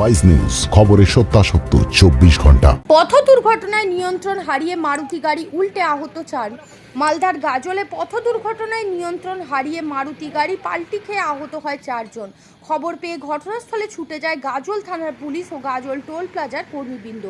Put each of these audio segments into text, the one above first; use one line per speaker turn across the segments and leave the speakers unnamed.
Wise news খবরের সত্যাসত্য, চব্বিশ ঘণ্টা।
পথ দুর্ঘটনায় নিয়ন্ত্রণ হারিয়ে মারুতি গাড়ি উল্টে আহত চার। মালদার গাজলে পথ দুর্ঘটনায় নিয়ন্ত্রণ হারিয়ে মারুতি গাড়ি পাল্টি খেয়ে আহত হয় চারজন। খবর পেয়ে ঘটনাস্থলে ছুটে যায় গাজল থানার পুলিশ ও গাজল টোল প্লাজার কর্মীবৃন্দ।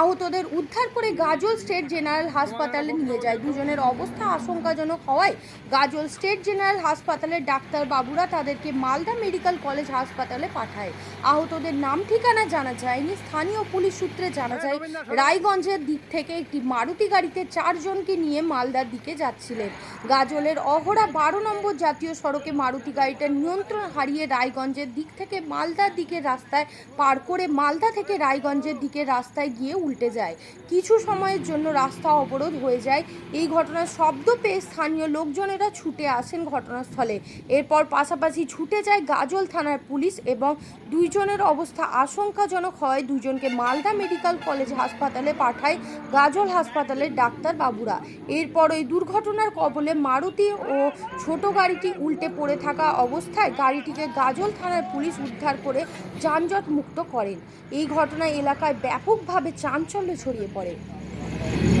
আহতদের উদ্ধার করে গাজল স্টেট জেনারেল হাসপাতালে নিয়ে যায়। দুজনের অবস্থা আশঙ্কাজনক হওয়ায় গাজল স্টেট জেনারেল হাসপাতালের ডাক্তার বাবুরা তাদেরকে মালদা মেডিকেল কলেজ হাসপাতালে পাঠায়। আহতদের নাম ঠিকানা জানা যায়নি স্থানীয় পুলিশ সূত্রে জানা যায় রায়গঞ্জের দিক থেকে একটি মারুতি গাড়িতে চারজনকে নিয়ে মালদার দিকে যাচ্ছিলেন। গাজলের অহরা বারো নম্বর জাতীয় সড়কে মারুতি গাড়িটা নিয়ন্ত্রণ হারিয়ে রায়গঞ্জের দিক থেকে মালদার দিকে রাস্তায় পার করে মালদা থেকে রায়গঞ্জের দিকে রাস্তায় গিয়ে উল্টে যায়। কিছু সময়ের জন্য রাস্তা অবরোধ হয়ে যায়। এই ঘটনার শব্দ পেয়ে স্থানীয় লোকজনেরা ছুটে আসেন ঘটনাস্থলে। এরপর পাশাপাশি ছুটে যায় গাজল থানার পুলিশ এবং দুইজনের অবস্থা আশঙ্কাজনক হয় দুজনকে মালদা মেডিকেল কলেজ হাসপাতালে পাঠায় গাজল হাসপাতালের ডাক্তার বাবুরা। এরপর ওই দুর্ঘটনার কবলে মারুতি ও ছোট গাড়িটি উল্টে পড়ে থাকা অবস্থায় গাড়িটিকে গাজল থানার পুলিশ উদ্ধার করে যানজট মুক্ত করেন। এই ঘটনায় এলাকায় ব্যাপকভাবে চাঞ্চল্য ছড়িয়ে পড়ে।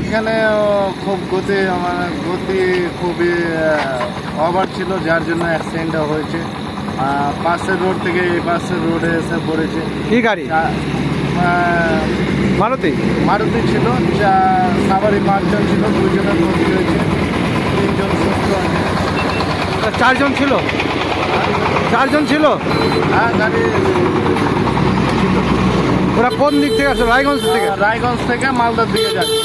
এখানে খুব গতি মানে গতি খুবই ওভার ছিল, যার জন্য অ্যাক্সিডেন্টটা হয়েছে। পাশের রোড থেকে এই পাশের রোডে এসে পড়েছে।
কি গাড়ি? মারুতি?
মারুতি ছিল সাবারি পাঁচজন ছিল দুজনের ক্ষতি হয়েছে। তিনজন সুস্থ
চারজন ছিল? চারজন ছিল?
হ্যাঁ গাড়ি
ওরা কোন দিক থেকে আসলো? রায়গঞ্জ থেকে?
রায়গঞ্জ থেকে মালদার দিকে যাচ্ছে।